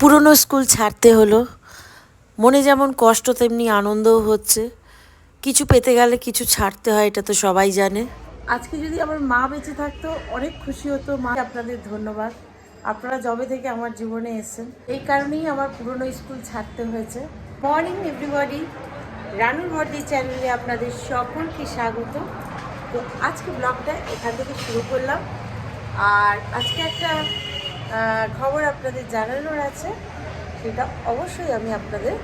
পুরনো স্কুল ছাড়তে হলো। মনে যেমন কষ্ট, তেমনি আনন্দও হচ্ছে। কিছু পেতে গেলে কিছু ছাড়তে হয়, এটা তো সবাই জানে। আজকে যদি আমার মা বেঁচে থাকতো, অনেক খুশি হতো। মা, আপনাদের ধন্যবাদ। আপনারা জবে থেকে আমার জীবনে এসেছেন। এই কারণেই আমার পুরনো স্কুল ছাড়তে হয়েছে। মর্নিং এভরিবডি রানুর ভর্তি চ্যানেলে আপনাদের সকলকে স্বাগত। তো আজকে ব্লগটা এখান থেকে শুরু করলাম। আর আজকে একটা খবর আপনাদের জানানোর আছে, সেটা অবশ্যই আমি আপনাদের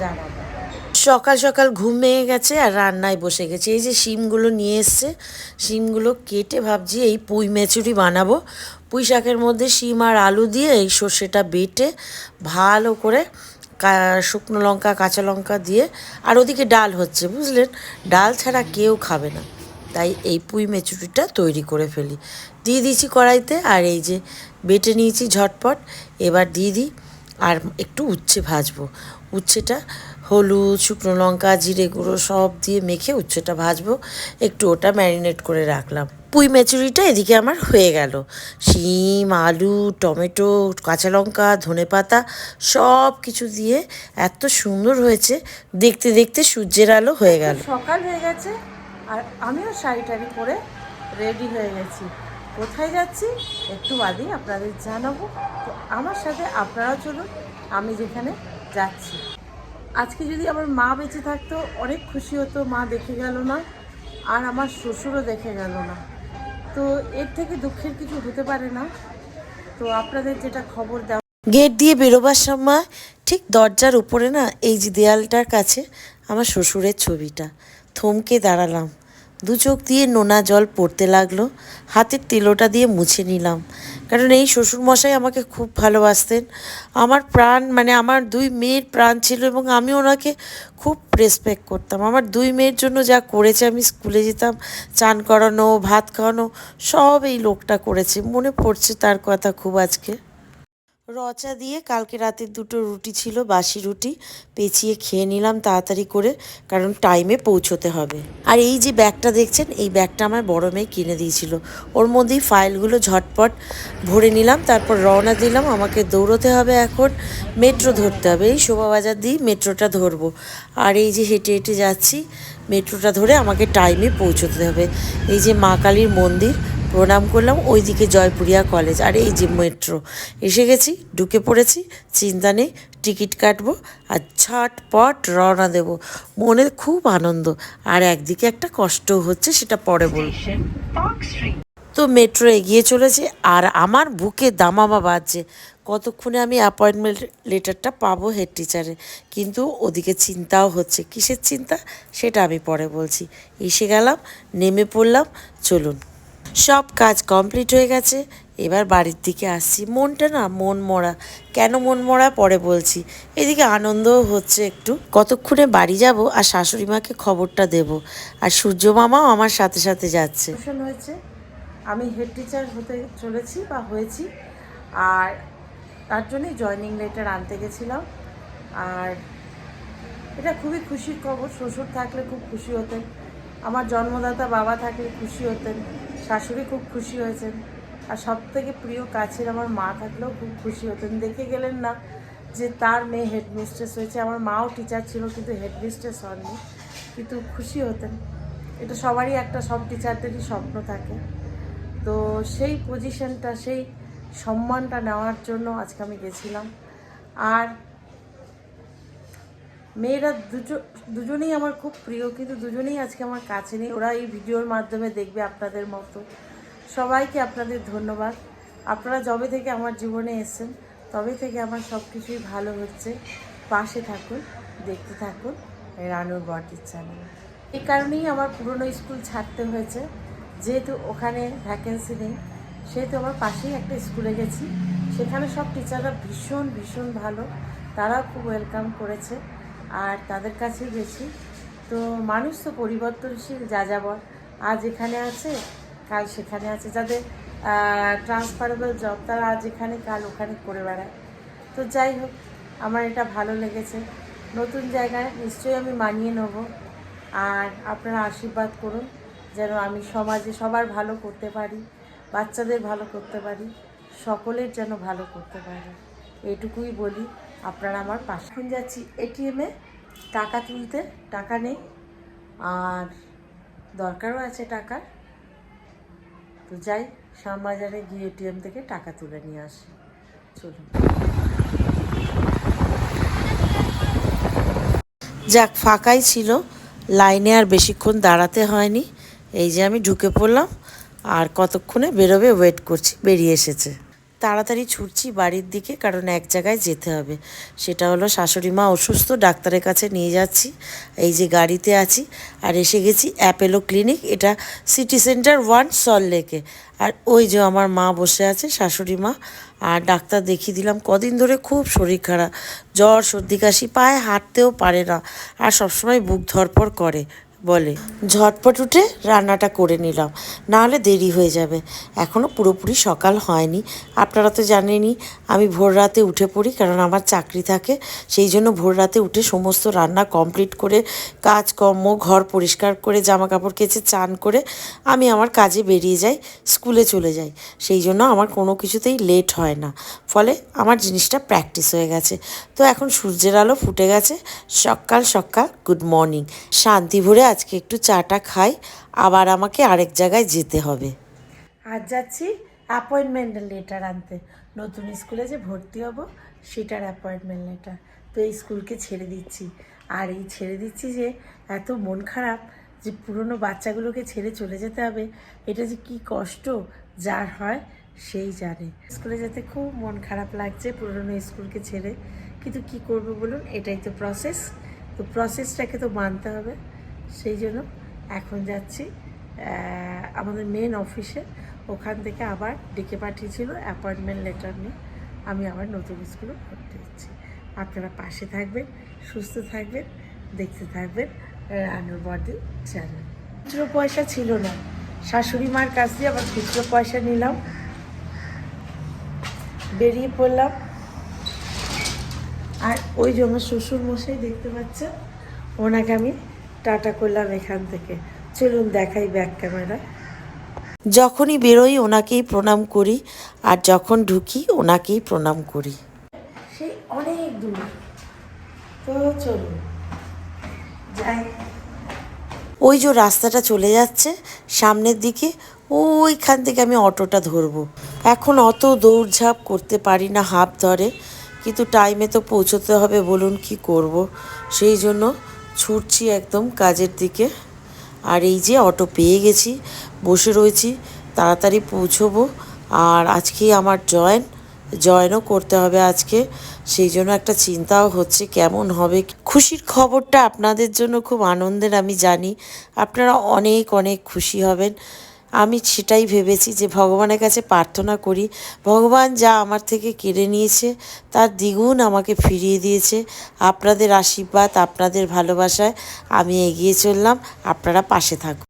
জানাব। সকাল সকাল ঘুম ভেঙে গেছে আর রান্নায় বসে গেছে। এই যে শিমগুলো নিয়ে এসছে, শিমগুলো কেটে ভাবছি এই পুঁই মেচুরি বানাবো। পুঁই শাকের মধ্যে শিম আর আলু দিয়ে এই সর্ষেটা বেটে ভালো করে শুকনো লঙ্কা, কাঁচা লঙ্কা দিয়ে, আর ওদিকে ডাল হচ্ছে, বুঝলেন? ডাল ছাড়া কেউ খাবে না। তাই এই পুঁই মেচুরিটা তৈরি করে ফেলি। দিয়ে দিয়েছি কড়াইতে, আর এই যে বেটে নিয়েছি ঝটপট, এবার দিয়ে দিই, আর একটু উচ্ছে ভাজবো। উচ্ছেটা হলুদ, শুকনো লঙ্কা, জিরে গুঁড়ো সব দিয়ে মেখে উচ্ছেটা ভাজবো। একটু ওটা ম্যারিনেট করে রাখলাম। পুঁই মেচুরিটা এদিকে আমার হয়ে গেল। শিম, আলু, টমেটো, কাঁচা লঙ্কা, ধনে পাতা সব কিছু দিয়ে এত সুন্দর হয়েছে। দেখতে দেখতে সূর্যের আলো হয়ে গেল। সকাল হয়ে গেছে। আর আমিও শাড়ি টাড়ি পরে রেডি হয়ে গেছি। কোথায় যাচ্ছি একটু বাদেই আপনাদের জানাব। তো আমার সাথে আপনারাও চলুন, আমি যেখানে যাচ্ছি। আজকে যদি আমার মা বেঁচে থাকতো, অনেক খুশি হতো, মা দেখে গেল না, আর আমার শ্বশুরও দেখে গেল না। তো এর থেকে দুঃখের কিছু হতে পারে না। তো আপনাদের যেটা খবর দেওয়া গেট দিয়ে বেরোবার সময় ঠিক দরজার উপরে না, এই যে দেয়ালটার কাছে আমার শ্বশুরের ছবিটা। থমকে দাঁড়ালাম। দু চোখ দিয়ে নোনা জল পড়তে লাগল। হাতের তেলোটা দিয়ে মুছে নিলাম। কারণ এই শ্বশুরমশাই আমাকে খুব ভালোবাসতেন। আমার প্রাণ মানে আমার দুই মেয়ের প্রাণ ছিল এবং আমি ওনাকে খুব রেসপেক্ট করতাম। আমার দুই মেয়ের জন্য যা করেছে আমি স্কুলে যেতাম, চান করানো, ভাত খাওয়ানো, সব এই লোকটা করেছে। মনে পড়ছে তার কথা খুব আজকে। রচা দিয়ে কালকে রাতের দুটো রুটি ছিল, বাসি রুটি। পেঁচিয়ে খেয়ে নিলাম তাড়াতাড়ি করে, কারণ টাইমে পৌঁছোতে হবে। আর এই যে ব্যাগটা দেখছেন, এই ব্যাগটা আমার বড় মেয়ে কিনে দিয়েছিল। ওর মধ্যেই ফাইলগুলো ঝটপট ভরে নিলাম, তারপর রওনা দিলাম, আমাকে দৌড়তে হবে এখন। মেট্রো ধরতে হবে, এই শোভাবাজার দিয়ে মেট্রোটা ধরবো। আর এই যে হেঁটে হেঁটে যাচ্ছি, মেট্রোটা ধরে আমাকে টাইমে পৌঁছতে হবে। এই যে মা কালীর মন্দির প্রণাম করলাম ওইদিকে জয়পুরিয়া কলেজ আর এই যে মেট্রো। এসে গেছি ঢুকে পড়েছি চিন্তা নেই টিকিট কাটবো আর ঝটপট রওনা দেব। মনে খুব আনন্দ আর একদিকে একটা কষ্টও হচ্ছে সেটা পরে বলব। তো মেট্রো এগিয়ে চলেছে আর আমার বুকে দামামা বাজছে। কতক্ষণে আমি অ্যাপয়েন্টমেন্ট লেটারটা পাবো হেড টিচারে কিন্তু ওদিকে চিন্তাও হচ্ছে কিসের চিন্তা? সেটা আমি পরে বলছি। এসে গেলাম নেমে পড়লাম চলুন। সব কাজ কমপ্লিট হয়ে গেছে। এবার বাড়ির দিকে আসছি মনটা না মন মরা। কেন মন মরা? পরে বলছি। এদিকে আনন্দও হচ্ছে একটু। কতক্ষণে বাড়ি যাব আর শাশুড়ি মাকে খবরটা দেব। আর সূর্য মামাও আমার সাথে সাথে যাচ্ছে। হয়েছে। আমি হেড টিচার হতে চলেছি বা হয়েছি। আর তার জন্যই জয়নিং লেটার আনতে গেছিলাম। আর এটা খুবই খুশির খবর। শ্বশুর থাকলে খুব খুশি হতেন। আমার জন্মদাতা বাবা থাকলে খুশি হতেন। শাশুড়ি খুব খুশি হয়েছেন। আর সব থেকে প্রিয় কাছের আমার মা থাকলেও খুব খুশি হতেন। দেখে গেলেন না যে তার মেয়ে হেডমিস্ট্রেস হয়েছে। আমার মাও টিচার ছিল কিন্তু হেডমিস্ট্রেস হননি, কিন্তু খুশি হতেন। এটা সবারই একটা, সব টিচারদেরই স্বপ্ন থাকে। তো সেই পজিশনটা সেই সম্মানটা নেওয়ার জন্য আজকে আমি গেছিলাম। আর মেয়েরা দুজন দুজনেই আমার খুব প্রিয়, কিন্তু দুজনেই আজকে আমার কাছে নেই। ওরা এই ভিডিওর মাধ্যমে দেখবে আপনাদের মতো। সবাইকে আপনাদের ধন্যবাদ। আপনারা যবে থেকে আমার জীবনে এসেছেন, তবে থেকে আমার সব কিছুই ভালো হচ্ছে। পাশে থাকুন, দেখতে থাকুন, রানুর বটির চ্যানেল এই কারণেই আমার পুরনো স্কুল ছাড়তে হয়েছে। যেহেতু ওখানে ভ্যাকেন্সি নেই, সেহেতু আমার পাশেই একটা স্কুলে গেছি। সেখানে সব টিচাররা ভীষণ ভীষণ ভালো। তারাও খুব ওয়েলকাম করেছে। আর তাদের কাছেই গেছি। তো মানুষ তো পরিবর্তনশীল, যা যাবর আজ এখানে আছে, কাল সেখানে আছে। যাদের ট্রান্সফারেবল জব তারা আজ এখানে, কাল ওখানে করে বেড়ায়। তো যাই হোক, আমার এটা ভালো লেগেছে। নতুন জায়গায় নিশ্চয়ই আমি মানিয়ে নেব। আর আপনারা আশীর্বাদ করুন, যেন আমি সমাজে সবার ভালো করতে পারি, বাচ্চাদের ভালো করতে পারি, সকলের যেন ভালো করতে পারি। এটুকুই বলি। আপনারা আমার পাশে। এখন যাচ্ছি এটিএমে টাকা তুলতে, টাকা নেই। আর দরকারও আছে টাকার। তো যাই, শ্যামবাজারে গিয়ে এটিএম থেকে টাকা তুলে নিয়ে আসি। চলুন। যাক, ফাঁকাই ছিল। লাইনে আর বেশিক্ষণ দাঁড়াতে হয়নি। এই যে আমি ঢুকে পড়লাম। আর কতক্ষণে বেরোবে ওয়েট করছি। বেরিয়ে এসেছে। তাড়াতাড়ি ছুটছি বাড়ির দিকে, কারণ এক জায়গায় যেতে হবে। সেটা হলো শাশুড়ি মা অসুস্থ, ডাক্তারের কাছে নিয়ে যাচ্ছি, এই যে গাড়িতে আছি। আর এসে গেছি অ্যাপেলো ক্লিনিক, এটা সিটি সেন্টার ওয়ান সল্টলেকে আর ওই যে আমার মা বসে আছে, শাশুড়ি মা, আর ডাক্তার দেখিয়ে দিলাম, কদিন ধরে খুব শরীর খারাপ, জ্বর, সর্দি কাশি, পায়ে হাঁটতেও পারে না, আর সবসময় বুক ধরপড় করে। বলে। ঝটপট উঠে রান্নাটা করে নিলাম। নাহলে দেরি হয়ে যাবে। এখনও পুরোপুরি সকাল হয়নি। আপনারা তো জানেনই, আমি ভোর রাতে উঠে পড়ি কারণ আমার চাকরি থাকে। সেই জন্য ভোর রাতে উঠে সমস্ত রান্না কমপ্লিট করে, কাজকর্ম, ঘর পরিষ্কার করে জামা কাপড় কেচে, চান করে আমি আমার কাজে বেরিয়ে যাই, স্কুলে চলে যাই। সেই জন্য আমার কোনো কিছুতেই লেট হয় না। ফলে আমার জিনিসটা প্র্যাকটিস হয়ে গেছে। তো এখন সূর্যের আলো ফুটে গেছে। সকাল সকাল গুড মর্নিং। শান্তি ভরে আজকে একটু চাটা খাই, আবার আমাকে আরেক জায়গায় যেতে হবে। আজ যাচ্ছি অ্যাপয়েন্টমেন্ট লেটার আনতে। নতুন স্কুলে যে ভর্তি হব, সেটার অ্যাপয়েন্টমেন্ট লেটার তো এই স্কুলকে ছেড়ে দিচ্ছি। আর এই ছেড়ে দিচ্ছি যে, এত মন খারাপ যে পুরনো বাচ্চাগুলোকে ছেড়ে চলে যেতে হবে। এটা যে কি কষ্ট, যার হয় সেই জানে। স্কুলে যেতে খুব মন খারাপ লাগছে পুরনো স্কুলকে ছেড়ে। কিন্তু কি করব বলুন, এটাই তো প্রসেস তো প্রসেসটাকে তো মানতে হবে। সেই জন্য এখন যাচ্ছি আমাদের মেন অফিসে ওখান থেকে আবার ডেকে পাঠিয়েছিল অ্যাপয়েন্টমেন্ট লেটার নিয়ে। আমি আবার নতুন স্কুলে ভর্তি হচ্ছি। আপনারা পাশে থাকবেন, সুস্থ থাকবেন, দেখতে থাকবেন, রানুর বডি চ্যানেল খুচরো পয়সা ছিল না। শাশুড়ি মার কাছ দিয়ে আবার খুচরো পয়সা নিলাম। বেরিয়ে পড়লাম। আর ওই জন্য শ্বশুর মশাই দেখতে পাচ্ছেন, ওনাকে আমি টাটা করলাম এখান থেকে। চলুন দেখাই ব্যাক ক্যামেরা যখনই বেরোই ওনাকেই প্রণাম করি আর যখন ঢুকি ওনাকেই প্রণাম করি। সেই অনেক দূর। তো চলুন যাই। ওই যে রাস্তাটা চলে যাচ্ছে সামনের দিকে ওইখান থেকে আমি অটোটা ধরবো। এখন অত দৌড়ঝাঁপ করতে পারি না হাফ ধরে কিন্তু টাইমে তো পৌঁছতে হবে বলুন কি করব? সেই জন্য ছুটছি একদম কাজের দিকে। আর এই যে অটো পেয়ে গেছি, বসে রয়েছি, তাড়াতাড়ি পৌঁছবো। আর আজকেই আমার জয়েন, জয়েনও করতে হবে আজকে। সেই জন্য একটা চিন্তাও হচ্ছে, কেমন হবে? খুশির খবরটা আপনাদের জন্য খুব আনন্দের, আমি জানি। আপনারা অনেক অনেক খুশি হবেন। আমি সেটাই ভেবেছি যে ভগবানের কাছে প্রার্থনা করি, ভগবান যা আমার থেকে কেড়ে নিয়েছে, তার দ্বিগুণ আমাকে ফিরিয়ে দিয়েছে। আপনাদের আশীর্বাদ, আপনাদের ভালোবাসায় আমি এগিয়ে চললাম। আপনারা পাশে থাকুন।